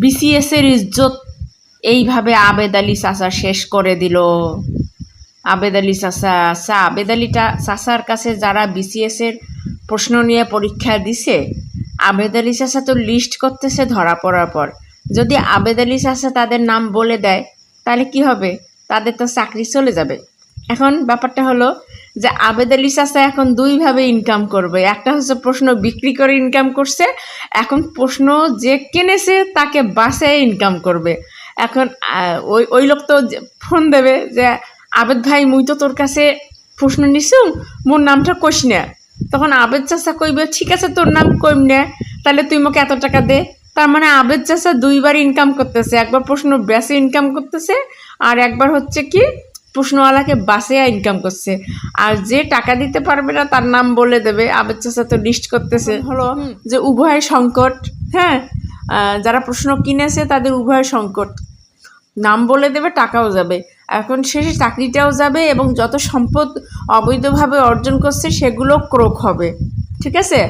BCS এর ইজ্জত এইভাবে আবেদ আলী চাচা শেষ করে দিল। আবেদ আলী চাচা আচ্ছা আবেদ আলীটা চাচার কাছে যারা বিসিএস এর প্রশ্ন নিয়ে পরীক্ষা দিছে, আবেদ আলী চাচা তো লিস্ট করতেছে ধরা পড়ার পর। যদি আবেদ আলী চাচা তাদের নাম বলে দেয়, তাহলে কি হবে? তাদের তো চাকরি চলে যাবে। এখন ব্যাপারটা হলো যে আবেদ আলী চাচা এখন দুইভাবে ইনকাম করবে। একটা হচ্ছে প্রশ্ন বিক্রি করে ইনকাম করছে, এখন প্রশ্ন যে কিনেছে তাকে বাসায় ইনকাম করবে। এখন ওই ওই লোক তো ফোন দেবে যে, আবেদ ভাই, মুই তো তোর কাছে প্রশ্ন নিছুম, মোর নামটা কইস না। তখন আবেদ চাচা কইবে, ঠিক আছে, তোর নাম কইম না, তাহলে তুই মোকে এত টাকা দে। তার মানে আবেদ চাচা দুইবার ইনকাম করতেছে। একবার প্রশ্ন বেসে ইনকাম করতেছে, আর একবার হচ্ছে কি প্রশ্নওয়ালাকে বাসে ইনকাম করছে। আর যে টাকা দিতে পারবে না তার নাম বলে দেবে। আবেদ চাচা তো লিস্ট করতেছে হলো যে উভয় সংকট হ্যাঁ যারা প্রশ্ন কিনেছে তাদের উভয় সংকট। নাম বলে দেবে টাকাও যাবে। এখন শেষে চাকরিটাও যাবে এবং যত সম্পদ অবৈধভাবে অর্জন করছে সেগুলো ক্রোক হবে। ঠিক আছে?